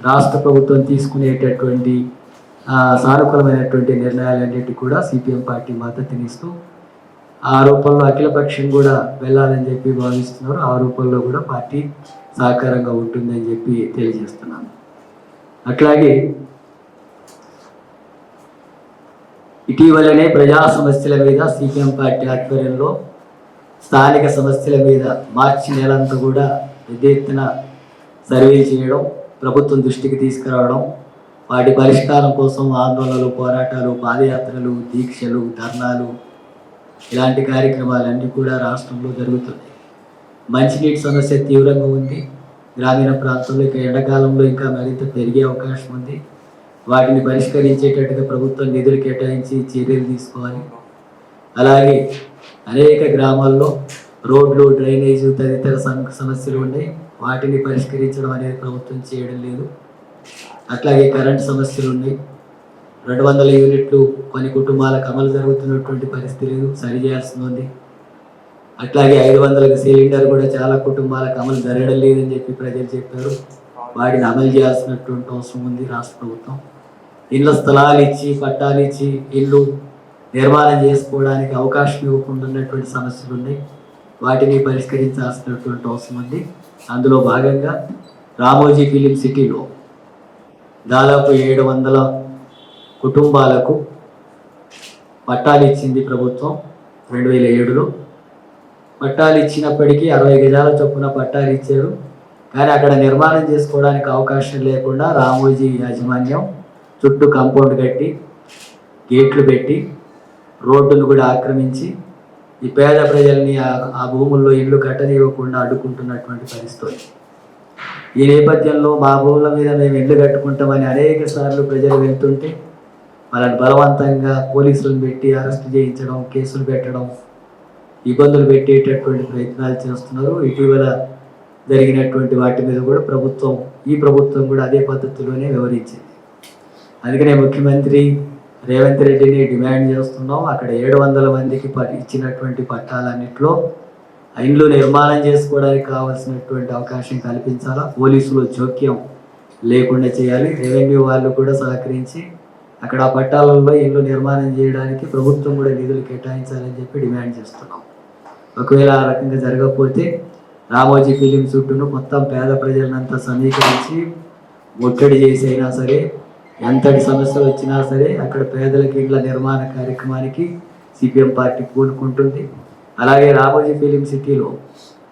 రాష్ట్ర ప్రభుత్వం తీసుకునేటటువంటి సానుకూలమైనటువంటి నిర్ణయాలన్నిటి కూడా సిపిఎం పార్టీ మద్దతునిస్తూ ఆ రూపంలో అఖిలపక్షం కూడా వెళ్ళాలని చెప్పి భావిస్తున్నారు. ఆ రూపంలో కూడా పార్టీ సహకారంగా ఉంటుందని చెప్పి తెలియజేస్తున్నాను. అట్లాగే ఇటీవలనే ప్రజా సమస్యల మీద సిపిఎం పార్టీ ఆధ్వర్యంలో స్థానిక సమస్యల మీద మార్చి నెలంతా కూడా పెద్ద ఎత్తున సర్వే చేయడం ప్రభుత్వం దృష్టికి తీసుకురావడం వాటి పరిష్కారం కోసం ఆందోళనలు పోరాటాలు పాదయాత్రలు దీక్షలు ధర్నాలు ఇలాంటి కార్యక్రమాలన్నీ కూడా రాష్ట్రంలో జరుగుతున్నాయి. మంచినీటి సమస్య తీవ్రంగా ఉంది. గ్రామీణ ప్రాంతంలో ఇక ఎండాకాలంలో ఇంకా మరింత పెరిగే అవకాశం ఉంది. వాటిని పరిష్కరించేటట్టుగా ప్రభుత్వం నిధులు కేటాయించి చర్యలు తీసుకోవాలి. అలాగే అనేక గ్రామాల్లో రోడ్లు డ్రైనేజ్ తదితర సమస్యలు ఉన్నాయి. వాటిని పరిష్కరించడం అనేది ప్రభుత్వం చేయడం లేదు. అట్లాగే కరెంట్ సమస్యలు ఉన్నాయి. రెండు వందల యూనిట్లు కొన్ని కుటుంబాలకు అమలు జరుగుతున్నటువంటి పరిస్థితి లేదు. సరి చేయాల్సి ఉంది. అట్లాగే ఐదు వందలకు సిలిండర్ కూడా చాలా కుటుంబాలకు అమలు జరగడం లేదని చెప్పి ప్రజలు చెప్పారు. వాటిని అమలు చేయాల్సినటువంటి అవసరం ఉంది రాష్ట్ర ప్రభుత్వం. ఇళ్ళ స్థలాలు ఇచ్చి పట్టాలు ఇచ్చి ఇల్లు నిర్మాణం చేసుకోవడానికి అవకాశం ఇవ్వకుండా ఉన్నటువంటి సమస్యలు ఉన్నాయి. వాటిని పరిష్కరించాల్సినటువంటి అవసరం ఉంది. అందులో భాగంగా రామోజీ ఫిలిం సిటీలో దాదాపు ఏడు వందల కుటుంబాలకు పట్టాలు ఇచ్చింది ప్రభుత్వం రెండు వేల ఏడులో. పట్టాలు ఇచ్చినప్పటికీ అరవై గజాల చొప్పున పట్టాలు ఇచ్చారు. కానీ అక్కడ నిర్మాణం చేసుకోవడానికి అవకాశం లేకుండా రామోజీ యాజమాన్యం చుట్టూ కాంపౌండ్ కట్టి గేట్లు పెట్టి రోడ్డును కూడా ఆక్రమించి ఈ పేద ప్రజల్ని ఆ- భూముల్లో ఇల్లు కట్టనివ్వకుండా అడ్డుకుంటున్నటువంటి పరిస్థితి. ఈ నేపథ్యంలో మా భూముల మీద మేము ఇల్లు కట్టుకుంటామని అనేక సార్లు ప్రజలు వెళ్తుంటే వాళ్ళని బలవంతంగా పోలీసులను పెట్టి అరెస్ట్ చేయించడం కేసులు పెట్టడం ఇబ్బందులు పెట్టేటటువంటి ప్రయత్నాలు చేస్తున్నారు. ఇటీవల జరిగినటువంటి వాటి మీద కూడా ప్రభుత్వం ఈ ప్రభుత్వం కూడా అదే పద్ధతిలోనే వివరించింది అందుకనే ముఖ్యమంత్రి రేవంత్ రెడ్డిని డిమాండ్ చేస్తున్నాం. అక్కడ ఏడు వందల మందికి ఇచ్చినటువంటి పట్టాలన్నింటిలో ఇండ్లు నిర్మాణం చేసుకోవడానికి కావాల్సినటువంటి అవకాశం కల్పించాలా? పోలీసులు జోక్యం లేకుండా చేయాలి. రెవెన్యూ వాళ్ళు కూడా సహకరించి అక్కడ ఆ పట్టాలలో ఇల్లు నిర్మాణం చేయడానికి ప్రభుత్వం కూడా నిధులు కేటాయించాలని చెప్పి డిమాండ్ చేస్తున్నాం. ఒకవేళ ఆ రకంగా జరగకపోతే రామోజీ ఫిలిం చుట్టూను మొత్తం పేద ప్రజలనంతా సమీకరించి ఒత్తిడి చేసి అయినా సరే ఎంతటి సమస్యలు వచ్చినా సరే అక్కడ పేదలకి ఇళ్ళ నిర్మాణ కార్యక్రమానికి సిపిఎం పార్టీ పూనుకుంటుంది. అలాగే రామోజీ ఫిలిం సిటీలో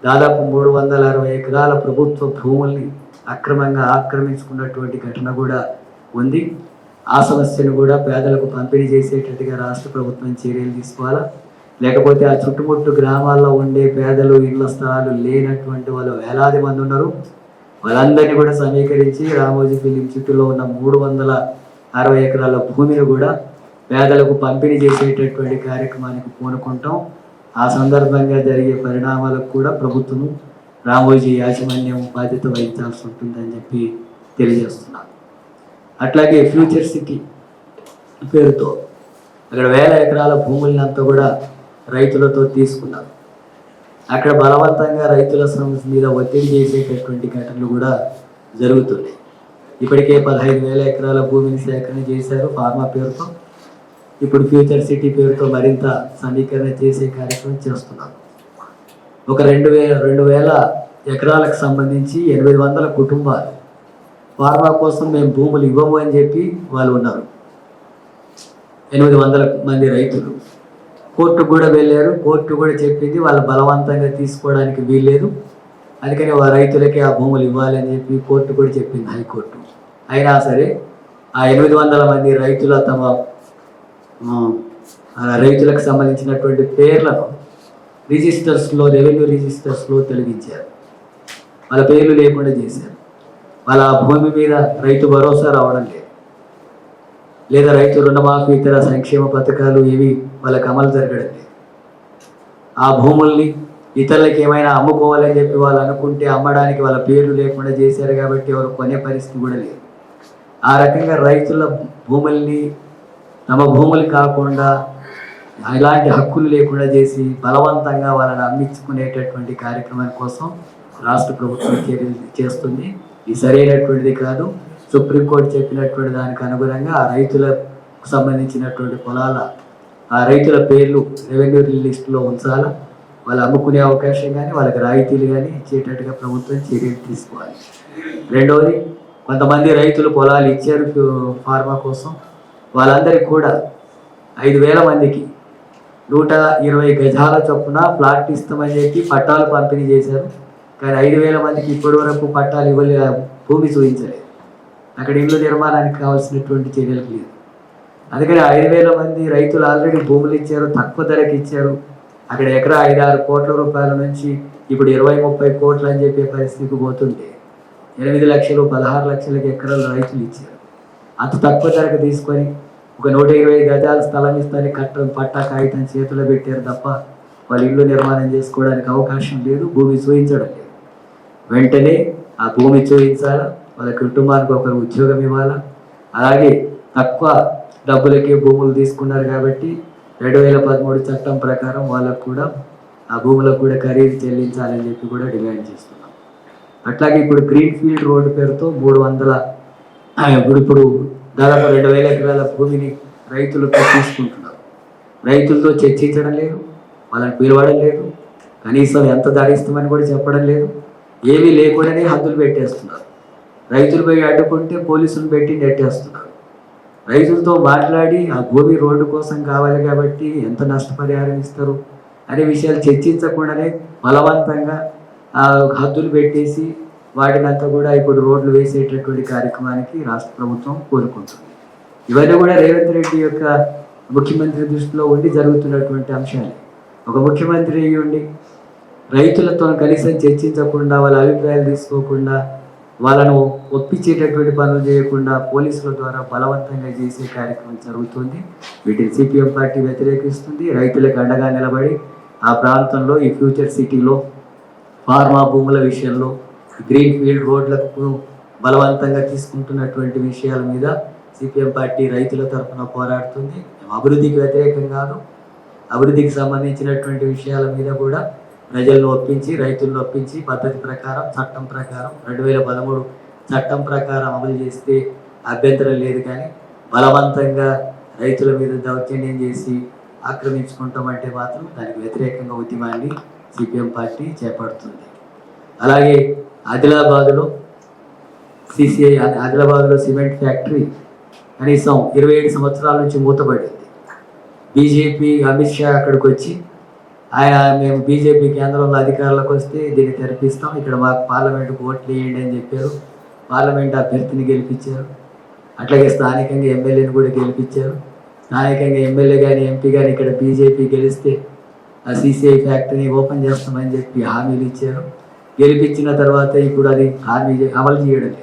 దాదాపు మూడు వందల అరవై ఎకరాల ప్రభుత్వ భూముల్ని అక్రమంగా ఆక్రమించుకున్నటువంటి ఘటన కూడా ఉంది. ఆ సమస్యను కూడా పేదలకు పంపిణీ చేసేటట్టుగా రాష్ట్ర ప్రభుత్వం చర్యలు తీసుకోవాలా? లేకపోతే ఆ చుట్టుముట్టు గ్రామాల్లో ఉండే పేదలు ఇళ్ళ స్థలాలు లేనటువంటి వాళ్ళు వేలాది మంది ఉన్నారు. వాళ్ళందరినీ కూడా సమీకరించి రామోజీ ఫిలిం చుట్టూలో ఉన్న మూడు వందల అరవై ఎకరాల భూమిని కూడా పేదలకు పంపిణీ చేసేటటువంటి కార్యక్రమానికి పూనుకుంటాం. ఆ సందర్భంగా జరిగే పరిణామాలకు కూడా ప్రభుత్వం రామోజీ యాజమాన్యం బాధ్యత వహించాల్సి ఉంటుందని చెప్పి తెలియజేస్తున్నాను అట్లాగే ఫ్యూచర్ సిటీ పేరుతో అక్కడ వేల ఎకరాల భూముల్ని అంతా కూడా రైతులతో తీసుకున్నారు. అక్కడ బలవంతంగా రైతుల సమస్య మీద ఒత్తిడి చేసేటటువంటి ఘటనలు కూడా జరుగుతున్నాయి. ఇప్పటికే పదహైదు వేల ఎకరాల భూమిని సేకరణ చేశారు ఫార్మా పేరుతో. ఇప్పుడు ఫ్యూచర్ సిటీ పేరుతో మరింత సమీకరణ చేసే కార్యక్రమం చేస్తున్నాం ఒక రెండు వేల రెండు వేల ఎకరాలకు సంబంధించి ఎనిమిది వందల కుటుంబాలు ఫార్మా కోసం మేము భూములు ఇవ్వము అని చెప్పి వాళ్ళు ఉన్నారు. ఎనిమిది వందల మంది రైతులు. కోర్టు కూడా వెళ్ళారు. కోర్టు కూడా చెప్పింది వాళ్ళు బలవంతంగా తీసుకోవడానికి వీల్లేదు. అందుకని ఆ రైతులకే ఆ భూములు ఇవ్వాలని చెప్పి కోర్టు కూడా చెప్పింది హైకోర్టు. అయినా సరే ఆ ఎనిమిది వందల మంది రైతుల తమ రైతులకు సంబంధించినటువంటి పేర్లను రిజిస్టర్స్లో రెవెన్యూ రిజిస్టర్స్లో తొలగించారు. వాళ్ళ పేర్లు లేకుండా చేశారు. వాళ్ళ ఆ భూమి మీద రైతు భరోసా రావడం లేదు. లేదా రైతు రుణమాఫీ ఇతర సంక్షేమ పథకాలు ఇవి వాళ్ళకి అమలు జరగడండి ఆ భూముల్ని ఇతరులకు ఏమైనా అమ్ముకోవాలని చెప్పి వాళ్ళు అనుకుంటే అమ్మడానికి వాళ్ళ పేర్లు లేకుండా చేశారు కాబట్టి ఎవరు కొనే పరిస్థితి కూడా లేదు. ఆ రకంగా రైతుల భూముల్ని తమ భూములు కాకుండా ఇలాంటి హక్కులు లేకుండా చేసి బలవంతంగా వాళ్ళని అమ్మించుకునేటటువంటి కార్యక్రమం కోసం రాష్ట్ర ప్రభుత్వం చర్యలు చేస్తుంది. ఇది సరైనటువంటిది కాదు. సుప్రీంకోర్టు చెప్పినటువంటి దానికి అనుగుణంగా ఆ రైతులకు సంబంధించినటువంటి పొలాల ఆ రైతుల పేర్లు రెవెన్యూ లిస్టులో ఉంచాలా? వాళ్ళు అమ్ముకునే అవకాశం కానీ వాళ్ళకి రాయితీలు కానీ ఇచ్చేటట్టుగా ప్రభుత్వం చర్యలు తీసుకోవాలి. రెండవది కొంతమంది రైతులు పొలాలు ఇచ్చారు ఫార్మా కోసం. వాళ్ళందరికీ కూడా ఐదు వేల మందికి నూట ఇరవై గజాల చొప్పున ప్లాట్ ఇస్తామని చెప్పి పట్టాలు పంపిణీ చేశారు. కానీ ఐదు వేల మందికి ఇప్పటి వరకు పట్టాలు ఇవ్వలే భూమి చూపించలేదు. అక్కడ ఇల్లు నిర్మాణానికి కావాల్సినటువంటి చర్యలు లేదు. అందుకని ఐదు వేల మంది రైతులు ఆల్రెడీ భూములు ఇచ్చారు తక్కువ ధరకి ఇచ్చారు. అక్కడ ఎకరా ఐదు ఆరు కోట్ల రూపాయల నుంచి ఇప్పుడు ఇరవై ముప్పై కోట్లు అని చెప్పే పరిస్థితికి పోతుంటే ఎనిమిది లక్షలు పదహారు లక్షలకి ఎకరాలు రైతులు ఇచ్చారు. అంత తక్కువ ధరకు తీసుకొని ఒక నూట ఇరవై గజాల స్థలం ఇస్తానికి కట్ట పట్టా కాగితం చేతిలో పెట్టారు తప్ప వాళ్ళ ఇల్లు నిర్మాణం చేసుకోవడానికి అవకాశం లేదు భూమి చూయించడం లేదు. వెంటనే ఆ భూమి చూపించాలా వాళ్ళ కుటుంబానికి ఒకరు ఉద్యోగం ఇవ్వాలా? అలాగే తక్కువ డబ్బులకి భూములు తీసుకున్నారు కాబట్టి రెండు వేల పదమూడు చట్టం ప్రకారం వాళ్ళకు కూడా ఆ భూములకు కూడా ఖరీదు చెల్లించాలని చెప్పి కూడా డిమాండ్ చేస్తున్నాం. అట్లాగే ఇప్పుడు గ్రీన్ ఫీల్డ్ రోడ్డు పేరుతో మూడు వందల ఇప్పుడు ఇప్పుడు దాదాపు రెండు వేల ఎకరాల భూమిని రైతులతో తీసుకుంటున్నారు. రైతులతో చర్చించడం లేదు వాళ్ళని పిలవడం లేదు కనీసం ఎంత ధరిస్తామని కూడా చెప్పడం లేదు ఏమీ లేకుండానే హద్దులు పెట్టేస్తున్నారు. రైతులు పోయి అడ్డుకుంటే పోలీసులు పెట్టి నెట్టేస్తున్నారు. రైతులతో మాట్లాడి ఆ భూమి రోడ్డు కోసం కావాలి కాబట్టి ఎంత నష్టపరిహారం ఇస్తారు అనే విషయాలు చర్చించకుండానే బలవంతంగా ఆ హద్దులు పెట్టేసి వాటినంతా కూడా ఇప్పుడు రోడ్లు వేసేటటువంటి కార్యక్రమానికి రాష్ట్ర ప్రభుత్వం కోరుకుంటుంది ఇవన్నీ కూడా రేవంత్ రెడ్డి యొక్క ముఖ్యమంత్రి దృష్టిలో ఉండి జరుగుతున్నటువంటి అంశాలు. ఒక ముఖ్యమంత్రి అయ్యి ఉండి రైతులతో కనీసం చర్చించకుండా వాళ్ళ అభిప్రాయాలు తీసుకోకుండా వాళ్ళను ఒప్పించేటటువంటి పనులు చేయకుండా పోలీసుల ద్వారా బలవంతంగా చేసే కార్యక్రమం జరుగుతుంది. వీటిని సిపిఎం పార్టీ వ్యతిరేకిస్తుంది. రైతులకు అండగా నిలబడి ఆ ప్రాంతంలో ఈ ఫ్యూచర్ సిటీలో ఫార్మా భూముల విషయంలో గ్రీన్ ఫీల్డ్ రోడ్లకు బలవంతంగా తీసుకుంటున్నటువంటి విషయాల మీద సిపిఎం పార్టీ రైతుల తరఫున పోరాడుతుంది. అభివృద్ధికి వ్యతిరేకం కాదు అభివృద్ధికి సంబంధించినటువంటి విషయాల మీద కూడా ప్రజలను ఒప్పించి రైతులను ఒప్పించి పద్ధతి ప్రకారం చట్టం ప్రకారం రెండు వేల పదమూడు చట్టం ప్రకారం అమలు చేస్తే అభ్యంతరం లేదు కానీ బలవంతంగా రైతుల మీద దౌర్జన్యం చేసి ఆక్రమించుకుంటామంటే మాత్రం దానికి వ్యతిరేకంగా ఉద్యమాన్ని సిపిఎం పార్టీ చేపడుతుంది. అలాగే ఆదిలాబాదులో సిసిఐ ఆదిలాబాద్లో సిమెంట్ ఫ్యాక్టరీ కనీసం ఇరవై ఏడు సంవత్సరాల నుంచి మూతపడింది. బీజేపీ అమిత్ షా అక్కడికి వచ్చి ఆయన మేము బీజేపీ కేంద్రంలో అధికారంలోకి వస్తే దీన్ని తెరపిస్తాం. ఇక్కడ మాకు పార్లమెంటుకు ఓట్లు వేయండి అని చెప్పారు. పార్లమెంట్ అభ్యర్థిని గెలిపించారు. అట్లాగే స్థానికంగా ఎమ్మెల్యేని కూడా గెలిపించారు. స్థానికంగా ఎమ్మెల్యే కానీ ఎంపీ కానీ ఇక్కడ బీజేపీ గెలిస్తే ఆ సీసీఐ ఫ్యాక్టరీని ఓపెన్ చేస్తామని చెప్పి హామీలు ఇచ్చారు. గెలిపించిన తర్వాత ఇప్పుడు అది హామీ అమలు చేయడం లేదు.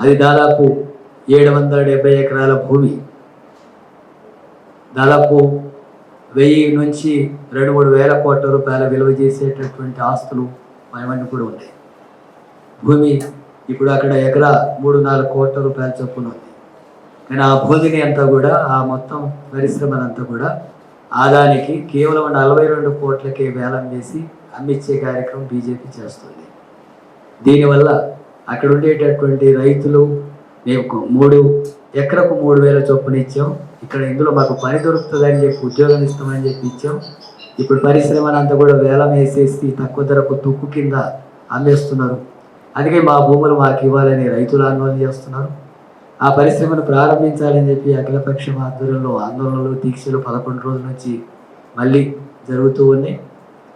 అది దాదాపు ఏడు వందల డెబ్బై ఎకరాల భూమి. దాదాపు వెయ్యి నుంచి రెండు మూడు వేల కోట్ల రూపాయల విలువ చేసేటటువంటి ఆస్తులు మనవన్నీ కూడా ఉన్నాయి. భూమి ఇప్పుడు అక్కడ ఎకరా మూడు నాలుగు కోట్ల రూపాయల చొప్పున ఉంది. కానీ ఆ భూమిని అంతా కూడా ఆ మొత్తం పరిశ్రమనంతా కూడా ఆదానికి కేవలం నలభై రెండు కోట్లకే వేలం వేసి అమ్మిచ్చే కార్యక్రమం బీజేపీ చేస్తుంది. దీనివల్ల అక్కడ ఉండేటటువంటి రైతులు మేము మూడు ఎకరకు మూడు వేల చొప్పున ఇచ్చాం. ఇక్కడ ఇందులో మాకు పని దొరుకుతుందని చెప్పి ఉద్యోగం ఇస్తామని చెప్పి ఇచ్చాం. ఇప్పుడు పరిశ్రమను కూడా వేలం వేసేసి తక్కువ ధరకు తుక్కు కింద అమ్మేస్తున్నారు. అందుకే మా భూములు మాకు ఇవ్వాలని రైతులు ఆందోళన చేస్తున్నారు. ఆ పరిశ్రమను ప్రారంభించాలని చెప్పి అఖిలపక్షం ఆధ్వర్యంలో ఆందోళనలు దీక్షలు పదకొండు రోజుల నుంచి మళ్ళీ జరుగుతూ ఉన్నాయి.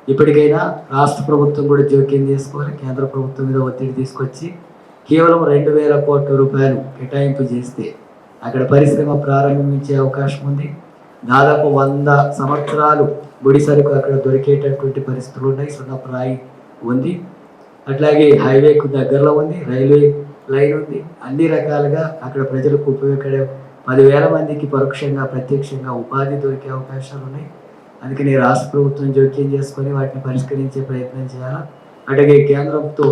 ఇప్పటికైనా రాష్ట్ర ప్రభుత్వం కూడా జోక్యం చేసుకోవాలి కేంద్ర ప్రభుత్వం మీద ఒత్తిడి తీసుకొచ్చి కేవలం రెండు వేల కోట్ల రూపాయలు కేటాయింపు చేస్తే అక్కడ పరిశ్రమ ప్రారంభించే అవకాశం ఉంది. దాదాపు వంద సంవత్సరాలు ముడి సరుకు అక్కడ దొరికేటటువంటి పరిస్థితులు ఉన్నాయి. సున్నప్రాయి ఉంది. అట్లాగే హైవేకు దగ్గరలో ఉంది. రైల్వే లైన్ ఉంది. అన్ని రకాలుగా అక్కడ ప్రజలకు ఉపయోగపడే పదివేల మందికి పరోక్షంగా ప్రత్యక్షంగా ఉపాధి దొరికే అవకాశాలు ఉన్నాయి. అందుకని రాష్ట్ర ప్రభుత్వం జోక్యం చేసుకొని వాటిని పరిష్కరించే ప్రయత్నం చేయాలి? అట్లాగే కేంద్రంతో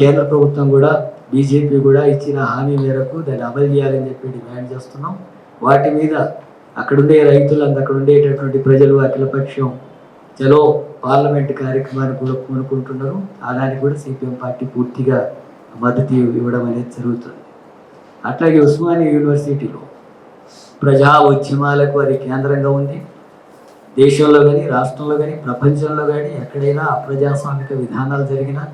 కేంద్ర ప్రభుత్వం కూడా బీజేపీ కూడా ఇచ్చిన హామీ మేరకు దాన్ని అమలు చేయాలని చెప్పి డిమాండ్ చేస్తున్నాం. వాటి మీద అక్కడుండే రైతులు అక్కడ ఉండేటటువంటి ప్రజలు అఖిలపక్షం చలో పార్లమెంట్ కార్యక్రమాన్ని కూడా పూనుకుంటున్నారు అలాంటి కూడా సిపిఎం పార్టీ పూర్తిగా మద్దతు ఇవ్వడం అనేది జరుగుతుంది. అట్లాగే ఉస్మానియా యూనివర్సిటీలో ప్రజా ఉద్యమాలకు అది కేంద్రంగా ఉంది. దేశంలో కానీ రాష్ట్రంలో కానీ ప్రపంచంలో కానీ ఎక్కడైనా అప్రజాస్వామిక విధానాలు జరిగినా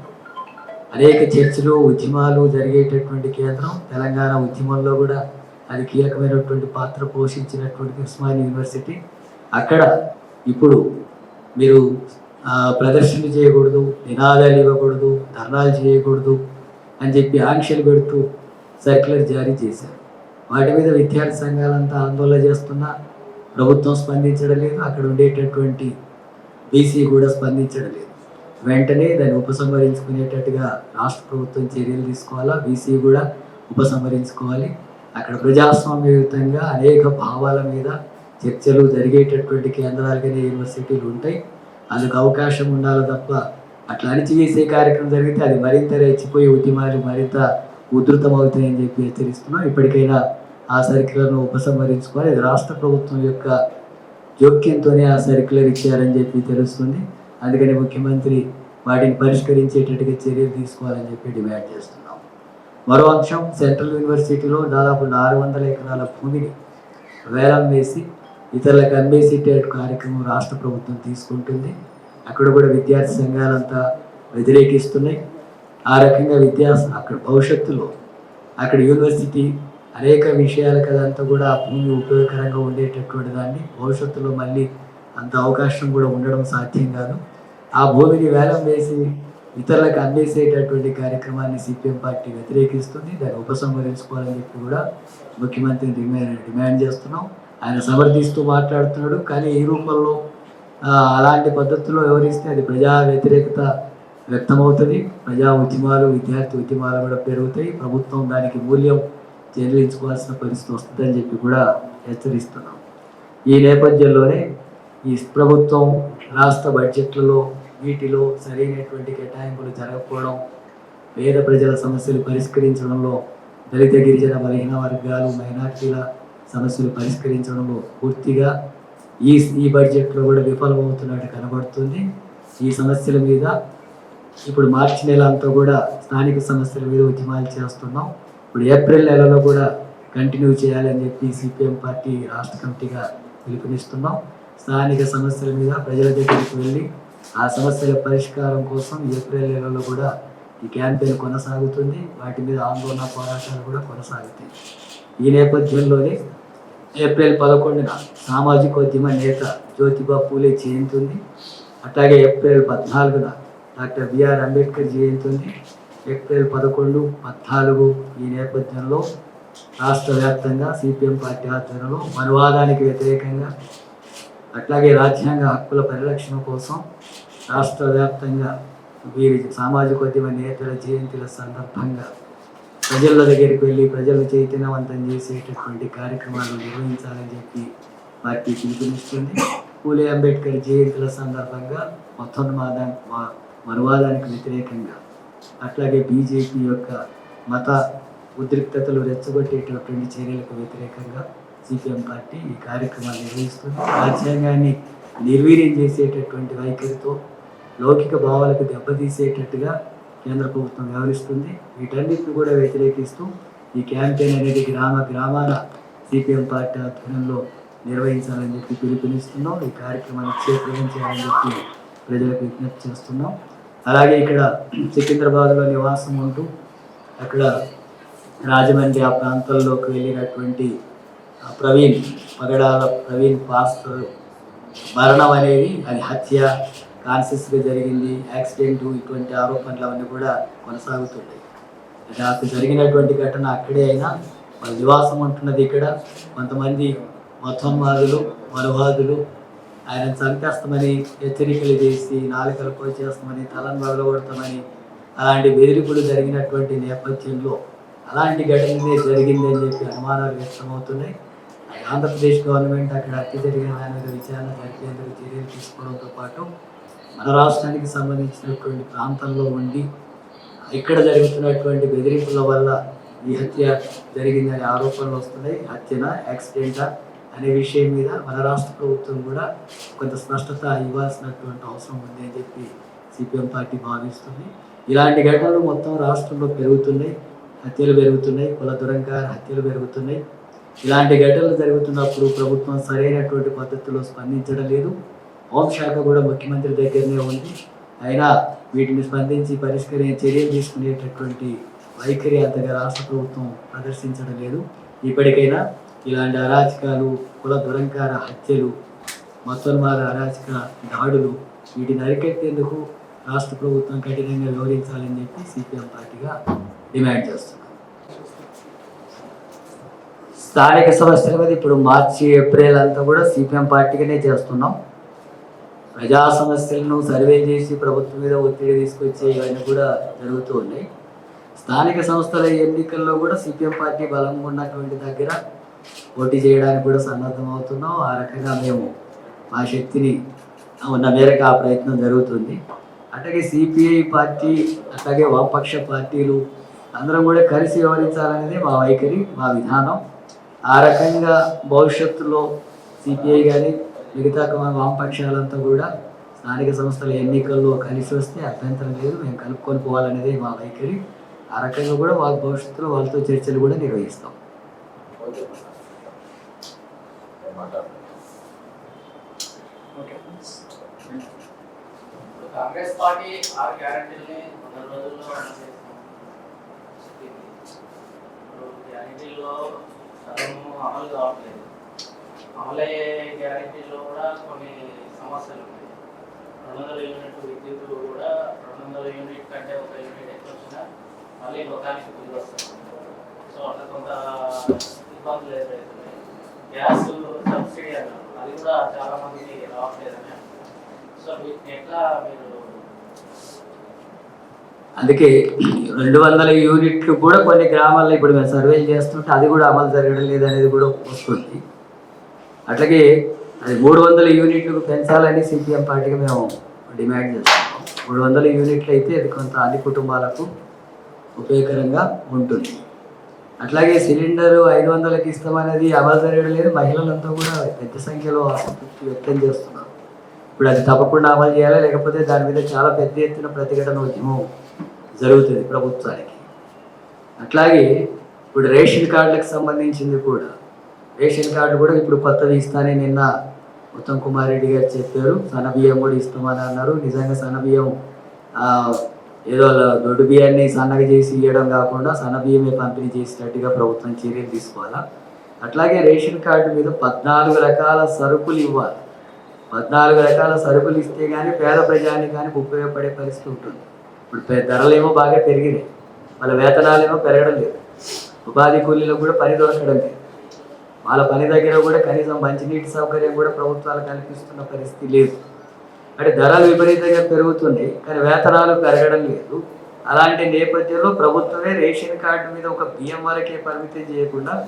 అనేక చర్చలు ఉద్యమాలు జరిగేటటువంటి కేంద్రం. తెలంగాణ ఉద్యమంలో కూడా అది కీలకమైనటువంటి పాత్ర పోషించినటువంటి ఉస్మాన్ యూనివర్సిటీ. అక్కడ ఇప్పుడు మీరు ప్రదర్శన ప్రదర్శనలు చేయకూడదు నినాదాలు ఇవ్వకూడదు ధర్నాలు చేయకూడదు అని చెప్పి ఆంక్షలు పెడుతూ సర్క్యులర్ జారీ చేశారు. వాటి మీద విద్యార్థి సంఘాలంతా ఆందోళన చేస్తున్నా ప్రభుత్వం స్పందించడం లేదు. అక్కడ ఉండేటటువంటి బీసీ కూడా స్పందించడం లేదు. వెంటనే దాన్ని ఉపసంహరించుకునేటట్టుగా రాష్ట్ర ప్రభుత్వం చర్యలు తీసుకోవాలా? బీసీ కూడా ఉపసంహరించుకోవాలి. అక్కడ ప్రజాస్వామ్యయుతంగా అనేక భావాల మీద చర్చలు జరిగేటటువంటి కేంద్రాలుగానే యూనివర్సిటీలు ఉంటాయి. అందుకు అవకాశం ఉండాలి తప్ప అట్లా అణిచివేసే కార్యక్రమం జరిగితే అది మరింత రెచ్చిపోయి ఉద్యమాలు మరింత ఉధృతం అవుతాయని చెప్పి హెచ్చరిస్తున్నాం. ఇప్పటికైనా ఆ సర్క్యులర్ను ఉపసంహరించుకోవాలి. రాష్ట్ర ప్రభుత్వం యొక్క జోక్యంతోనే ఆ సర్క్యులర్ ఇచ్చారని చెప్పి తెలుస్తుంది. అందుకని ముఖ్యమంత్రి వాటిని పరిష్కరించేటట్టుగా చర్యలు తీసుకోవాలని చెప్పి డిమాండ్ చేస్తున్నాం. మరో అంశం సెంట్రల్ యూనివర్సిటీలో దాదాపు నాలుగు వందల ఎకరాల భూమిని వేలం వేసి ఇతరులకు అమ్మేసేటట్టు కార్యక్రమం రాష్ట్ర ప్రభుత్వం తీసుకుంటుంది. అక్కడ కూడా విద్యార్థి సంఘాలంతా వ్యతిరేకిస్తున్నాయి. ఆ రకంగా విద్యా అక్కడ భవిష్యత్తులో అక్కడ యూనివర్సిటీ అనేక విషయాల కదంతా కూడా ఆ భూమి ఉపయోగకరంగా ఉండేటటువంటి దాన్ని భవిష్యత్తులో మళ్ళీ అంత అవకాశం కూడా ఉండడం సాధ్యం కాదు. ఆ భూమిని వేలం వేసి ఇతరులకు అందేసేటటువంటి కార్యక్రమాన్ని సిపిఎం పార్టీ వ్యతిరేకిస్తుంది. దాన్ని ఉపసంహరించుకోవాలని చెప్పి కూడా ముఖ్యమంత్రిని డిమాండ్ డిమాండ్ చేస్తున్నాం. ఆయన సమర్థిస్తూ మాట్లాడుతున్నాడు. కానీ ఈ రూపంలో అలాంటి పద్ధతుల్లో వివరిస్తే అది ప్రజా వ్యతిరేకత వ్యక్తమవుతుంది. ప్రజా ఉద్యమాలు విద్యార్థి ఉద్యమాలు కూడా పెరుగుతాయి. ప్రభుత్వం దానికి మూల్యం చెల్లించుకోవాల్సిన పరిస్థితి వస్తుందని చెప్పి కూడా హెచ్చరిస్తున్నాం. ఈ నేపథ్యంలోనే ఈ ప్రభుత్వం రాష్ట్ర బడ్జెట్లలో వీటిలో సరైనటువంటి కేటాయింపులు జరగకపోవడం పేద ప్రజల సమస్యలు పరిష్కరించడంలో దళిత గిరిజన బలహీన వర్గాలు మైనార్టీల సమస్యలు పరిష్కరించడంలో పూర్తిగా ఈ ఈ బడ్జెట్లో కూడా విఫలమవుతున్నట్టు కనబడుతుంది. ఈ సమస్యల మీద ఇప్పుడు మార్చి నెల అంతా కూడా స్థానిక సమస్యల మీద ఉద్యమాలు చేస్తున్నాం. ఇప్పుడు ఏప్రిల్ నెలలో కూడా కంటిన్యూ చేయాలని చెప్పి సిపిఎం పార్టీ రాష్ట్ర కమిటీగా పిలుపునిస్తున్నాం. స్థానిక సమస్యల మీద ప్రజల దగ్గరికి వెళ్ళి ఆ సమస్యల పరిష్కారం కోసం ఏప్రిల్ నెలలో కూడా ఈ క్యాంపెయిన్ కొనసాగుతుంది. వాటి మీద ఆందోళన పోరాటాలు కూడా కొనసాగుతాయి. ఈ నేపథ్యంలోనే ఏప్రిల్ పదకొండున సామాజిక ఉద్యమ నేత జ్యోతిబా పూలే జయంతి ఉంది అట్లాగే ఏప్రిల్ పద్నాలుగున డాక్టర్ బిఆర్ అంబేద్కర్ జయంతి ఉంది ఏప్రిల్ పదకొండు పద్నాలుగు ఈ నేపథ్యంలో రాష్ట్ర వ్యాప్తంగా సిపిఎం పార్టీ ఆధ్వర్యంలో మనువాదానికి వ్యతిరేకంగా అట్లాగే రాజ్యాంగ హక్కుల పరిరక్షణ కోసం రాష్ట్ర వ్యాప్తంగా వీరి సామాజిక ఉద్యమ నేతల జయంతుల సందర్భంగా ప్రజల దగ్గరికి వెళ్ళి ప్రజలు చైతన్యవంతం చేసేటటువంటి కార్యక్రమాలు నిర్వహించాలని చెప్పి పార్టీ పిలుపునిస్తుంది. పూలే అంబేద్కర్ జయంతుల సందర్భంగా మొత్తోన్మాద మా- మనువాదానికి వ్యతిరేకంగా అట్లాగే బీజేపీ యొక్క మత ఉద్రిక్తతలు రెచ్చగొట్టేటటువంటి చర్యలకు వ్యతిరేకంగా సిపిఎం పార్టీ ఈ కార్యక్రమాలు నిర్వహిస్తుంది. రాజ్యాంగాన్ని నిర్వీర్యం చేసేటటువంటి వైఖరితో లౌకిక భావాలకు దెబ్బతీసేటట్టుగా కేంద్ర ప్రభుత్వం వ్యవహరిస్తుంది. వీటన్నిటిని కూడా వ్యతిరేకిస్తూ ఈ క్యాంపెయిన్ అనేది గ్రామ గ్రామాల సిపిఎం పార్టీ ఆధ్వర్యంలో నిర్వహించాలని చెప్పి పిలుపునిస్తున్నాం. ఈ కార్యక్రమాన్ని క్షేత్రం చేయాలని చెప్పి ప్రజలకు విజ్ఞప్తి చేస్తున్నాం. అలాగే ఇక్కడ సికింద్రాబాద్లో నివాసం ఉంటూ అక్కడ రాజమండ్రి ఆ ప్రాంతాల్లోకి వెళ్ళినటువంటి ప్రవీణ్ పగడాల ప్రవీణ్ పాస్టర్ మరణం అనేది అది హత్య కాన్షియస్గా జరిగింది యాక్సిడెంట్ ఇటువంటి ఆరోపణలు అవన్నీ కూడా కొనసాగుతున్నాయి నాకు జరిగినటువంటి ఘటన అక్కడే అయినా వాళ్ళ నివాసం ఉంటున్నది ఇక్కడ. కొంతమంది మతోన్మాదులు మనువాదులు ఆయన చంపేస్తామని హెచ్చరికలు చేసి నాలుకలు కోసేస్తామని తలను వదలగొడతామని అలాంటి బెదిరింపులు జరిగినటువంటి నేపథ్యంలో అలాంటి ఘటననే జరిగిందని చెప్పి అనుమానాలు వ్యక్తమవుతున్నాయి. ఆంధ్రప్రదేశ్ గవర్నమెంట్ అక్కడ హత్య జరిగిన దాని మీద విచారణ జరిపేందుకు చర్యలు తీసుకోవడంతో పాటు మన రాష్ట్రానికి సంబంధించినటువంటి ప్రాంతంలో ఉండి ఇక్కడ జరుగుతున్నటువంటి బెదిరింపుల వల్ల ఈ హత్య జరిగిందనే ఆరోపణలు వస్తున్నాయి. హత్యనా యాక్సిడెంటా అనే విషయం మీద మన రాష్ట్ర ప్రభుత్వం కూడా కొంత స్పష్టత ఇవ్వాల్సినటువంటి అవసరం ఉంది అని చెప్పి సిపిఎం పార్టీ భావిస్తుంది. ఇలాంటి ఘటనలు మొత్తం రాష్ట్రంలో పెరుగుతున్నాయి. హత్యలు పెరుగుతున్నాయి. కుల దురంకార హత్యలు పెరుగుతున్నాయి. ఇలాంటి ఘటనలు జరుగుతున్నప్పుడు ప్రభుత్వం సరైనటువంటి పద్ధతిలో స్పందించడం లేదు. హోంశాఖ కూడా ముఖ్యమంత్రి దగ్గరనే ఉంది. అయినా వీటిని స్పందించి పరిష్కరించే చర్యలు తీసుకునేటటువంటి వైఖరి అంతగా రాష్ట్ర ప్రభుత్వం ప్రదర్శించడం లేదు. ఇప్పటికైనా ఇలాంటి అరాచకాలు కుల దురంకార హత్యలు మొత్తన్మార అరాచక దాడులు వీటిని అరికట్టేందుకు రాష్ట్ర ప్రభుత్వం కఠినంగా వివరించాలని చెప్పి సిపిఎం పార్టీగా డిమాండ్ చేస్తుంది. స్థానిక సమస్యల మీద ఇప్పుడు మార్చి ఏప్రిల్ అంతా కూడా సిపిఎం పార్టీగానే చేస్తున్నాం. ప్రజా సమస్యలను సర్వే చేసి ప్రభుత్వం మీద ఒత్తిడి తీసుకొచ్చే ఇవన్నీ కూడా జరుగుతూ ఉన్నాయి. స్థానిక సంస్థల ఎన్నికల్లో కూడా సిపిఎం పార్టీ బలంగా ఉన్నటువంటి దగ్గర పోటీ చేయడానికి కూడా సన్నద్ధం అవుతున్నాం. ఆ రకంగా మేము మా శక్తిని ఉన్న మేరకు ఆ ప్రయత్నం జరుగుతుంది. అట్లాగే సిపిఐ పార్టీ అట్లాగే వామపక్ష పార్టీలు అందరం కూడా కలిసి వ్యవహరించాలనేది మా వైఖరి మా విధానం. ఆ రకంగా భవిష్యత్తులో సిపిఐ కానీ మిగతా వామపక్షాలంతా కూడా స్థానిక సంస్థల ఎన్నికల్లో కలిసి వస్తే అభ్యంతరం లేదు మేము కలుపుకొని పోవాలనేది మా వైఖరి. ఆ రకంగా కూడా వాళ్ళ భవిష్యత్తులో వాళ్ళతో చర్చలు కూడా నిర్వహిస్తాం. కాంగ్రెస్ పార్టీ ఆరు గ్యారంటీలని వంద రోజుల్లో గ్యారంటీల్లో అమలు కావట్లేదు అమలయ్యే గ్యారంటీలో కూడా కొన్ని సమస్యలు ఉన్నాయి రెండు వందల యూనిట్ విద్యుత్ కూడా రెండు వందల యూనిట్ కంటే ఒక యూనిట్ ఎక్కువ వచ్చినా మళ్ళీ లోకానికి తిరిగి వస్తుంది సో అట్లా కొంత ఇబ్బందులు ఎదురవుతున్నాయి గ్యాస్ సబ్సిడీ అన్నారు. అది కూడా చాలామందికి రావట్లేదని సో వీటిని ఎట్లా మీరు అందుకే రెండు వందల యూనిట్లు కూడా కొన్ని గ్రామాల్లో ఇప్పుడు మేము సర్వేలు చేస్తుంటే అది కూడా అమలు జరగడం లేదనేది కూడా వస్తుంది. అట్లాగే అది మూడు వందల యూనిట్లు పెంచాలని సిపిఎం పార్టీకి మేము డిమాండ్ చేస్తున్నాం. మూడు వందల యూనిట్లు అయితే అది కొంత అన్ని కుటుంబాలకు ఉపయోగకరంగా ఉంటుంది. అట్లాగే సిలిండర్ ఐదు వందలకి ఇస్తామనేది అమలు జరగడం లేదు. మహిళలంతా కూడా పెద్ద సంఖ్యలో అసంతృప్తి వ్యక్తం చేస్తున్నారు. ఇప్పుడు అది తప్పకుండా అమలు చేయాలి లేకపోతే దాని మీద చాలా పెద్ద ఎత్తున ప్రతిఘటన ఉద్యమం జరుగుతుంది ప్రభుత్వానికి. అట్లాగే ఇప్పుడు రేషన్ కార్డులకు సంబంధించింది కూడా. రేషన్ కార్డు కూడా ఇప్పుడు కొత్తది ఇస్తానని నిన్న ఉత్తమ్ కుమార్ రెడ్డి గారు చెప్పారు. సన్న బియ్యం కూడా ఇస్తామని అన్నారు. నిజంగా సన్న బియ్యం ఏదో దొడ్డు బియ్యాన్ని సన్నగా చేసి ఇవ్వడం కాకుండా సన్న బియ్యమే పంపిణీ చేసినట్టుగా ప్రభుత్వం చర్యలు తీసుకోవాలా? అట్లాగే రేషన్ కార్డు మీద పద్నాలుగు రకాల సరుకులు ఇవ్వాలి. పద్నాలుగు రకాల సరుకులు ఇస్తే కానీ పేద ప్రజానికానికి ఉపయోగపడే పరిస్థితి ఉంటుంది. ఇప్పుడు ధరలేమో బాగా పెరిగినాయి. వాళ్ళ వేతనాలేమో పెరగడం లేదు. ఉపాధి కూలీలకు కూడా పని దొరకడం లేదు. వాళ్ళ పని దగ్గర కూడా కనీసం మంచినీటి సౌకర్యం కూడా ప్రభుత్వాలు కల్పిస్తున్న పరిస్థితి లేదు. అంటే ధరలు విపరీతంగా పెరుగుతున్నాయి కానీ వేతనాలు పెరగడం లేదు. అలాంటి నేపథ్యంలో ప్రభుత్వమే రేషన్ కార్డు మీద ఒక బియ్యం వరకే పరిమితం చేయకుండా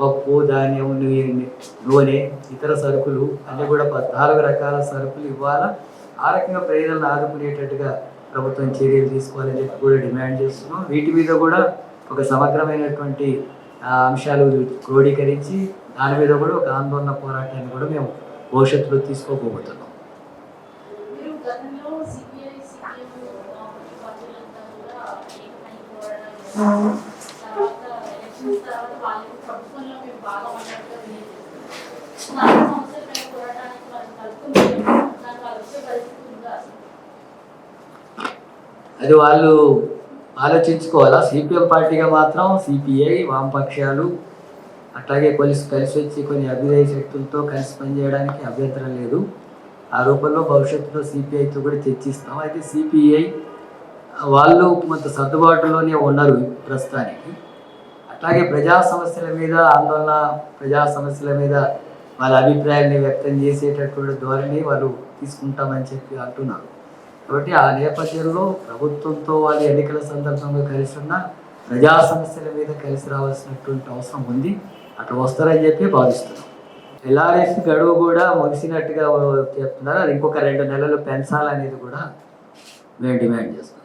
పప్పు ధాన్యం నూనె నూనె ఇతర సరుకులు అన్నీ కూడా పద్నాలుగు రకాల సరుకులు ఇవ్వాలా? ఆ రకంగా ప్రజలను ఆదుకునేటట్టుగా ప్రభుత్వం చర్యలు తీసుకోవాలని చెప్పి కూడా డిమాండ్ చేస్తున్నాం. వీటి మీద కూడా ఒక సమగ్రమైనటువంటి అంశాలు క్రోడీకరించి దాని మీద కూడా ఒక ఆందోళన పోరాటాన్ని కూడా మేము భవిష్యత్తులో తీసుకోబోతున్నాం. మీరు గతంలో సిపిఐ సిపిఎం పార్టీలంతా కూడా ఏకమై పోరాడాలు చేశారు. తర్వాత ఎలక్షన్స్ తర్వాత వాళ్ళు ప్రభుత్వంలో మేము బాగా ఉన్నట్టుగా తెలియజేశారు స్థానిక సంస్థలపై పోరాటానికి మనం కలుపుకుంటే దానికి వాళ్ళు వచ్చే పరిస్థితి ఉందా అసలు? అది వాళ్ళు ఆలోచించుకోవాలా? సిపిఎం పార్టీగా మాత్రం సిపిఐ వామపక్షాలు అట్లాగే కలిసి కలిసి వచ్చి కొన్ని అభ్యుదయ శక్తులతో కలిసి పనిచేయడానికి అభ్యంతరం లేదు. ఆ రూపంలో భవిష్యత్తులో సిపిఐతో కూడా చర్చిస్తాం. అయితే సిపిఐ వాళ్ళు కొంత సర్దుబాటులోనే ఉన్నారు ప్రస్తుతానికి. అట్లాగే ప్రజా సమస్యల మీద ఆందోళన ప్రజా సమస్యల మీద వాళ్ళ అభిప్రాయాన్ని వ్యక్తం చేసేటటువంటి ధోరణి వాళ్ళు తీసుకుంటామని చెప్పి అంటున్నారు. కాబట్టి ఆ నేపథ్యంలో ప్రభుత్వంతో వాళ్ళు ఎన్నికల సందర్భంగా కలిసి ఉన్న ప్రజా సమస్యల మీద కలిసి రావాల్సినటువంటి అవసరం ఉంది. అట్లా వస్తారని చెప్పి భావిస్తున్నాం. ఎల్ఆర్ఎస్ గడువు కూడా ముగిసినట్టుగా చెప్తున్నారు అది ఇంకొక రెండు నెలలు పెంచాలనేది కూడా మేము డిమాండ్ చేస్తున్నాం.